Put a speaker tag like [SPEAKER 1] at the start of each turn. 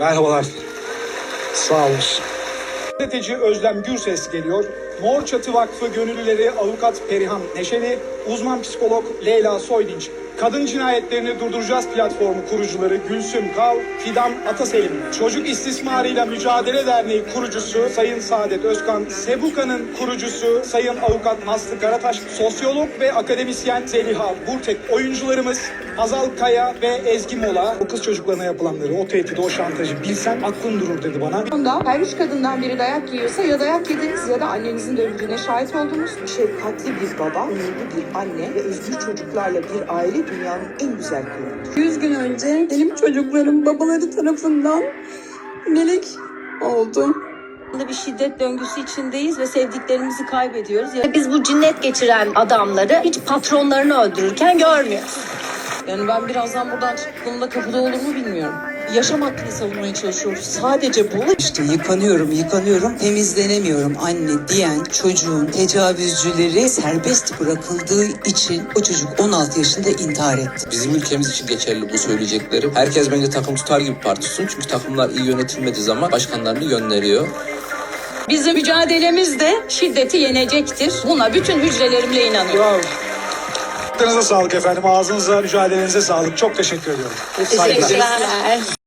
[SPEAKER 1] Merhabalar.
[SPEAKER 2] Sağ olun.
[SPEAKER 1] Gazeteci Özlem Gürses geliyor. Mor Çatı Vakfı gönüllüleri avukat Perihan Neşeli, uzman psikolog Leyla Soydinç, Kadın Cinayetlerini Durduracağız platformu kurucuları Gülsüm Kav, Fidan Ataselim, Çocuk İstismarıyla Mücadele Derneği kurucusu Sayın Saadet Özkan, Sebuka'nın kurucusu Sayın Avukat Aslı Karataş, sosyolog ve akademisyen Zeliha Burtek, oyuncularımız Hazal Kaya ve Ezgi Mola. O kız çocuklarına yapılanları, o tehdidi, o şantajı bilsen aklın durur dedi bana.
[SPEAKER 3] Sonunda her üç kadından biri dayak yiyorsa ya dayak yediniz ya da annenizin dövüldüğüne şahit oldunuz.
[SPEAKER 4] şefkatli bir baba, onurlu bir anne ve özgür çocuklarla bir aile dünyanın en güzel kıyafeti.
[SPEAKER 5] 100 gün önce benim çocuklarım babaları tarafından melek oldu.
[SPEAKER 6] bir şiddet döngüsü içindeyiz ve sevdiklerimizi kaybediyoruz. Ya biz bu cinnet geçiren adamları hiç patronlarını öldürürken görmüyoruz.
[SPEAKER 7] Yani ben birazdan buradan çıktığımda kapıda olur mu bilmiyorum. Yaşam hakkını savunmaya çalışıyoruz. Sadece bu.
[SPEAKER 8] İşte yıkanıyorum, yıkanıyorum, temizlenemiyorum anne diyen çocuğun tecavüzcüleri serbest bırakıldığı için o çocuk 16 yaşında intihar etti.
[SPEAKER 9] Bizim ülkemiz için geçerli bu söyleyeceklerim. Herkes bence takım tutar gibi partissin. Çünkü takımlar iyi yönetilmediği zaman başkanlarını yönleriyor.
[SPEAKER 6] Bizim mücadelemiz de şiddeti yenecektir. Buna bütün hücrelerimle inanıyorum.
[SPEAKER 1] Bravo. Aklınıza sağlık efendim. Ağzınıza, mücadelenize sağlık. Çok teşekkür ediyorum. Saygılar.
[SPEAKER 6] Teşekkürler.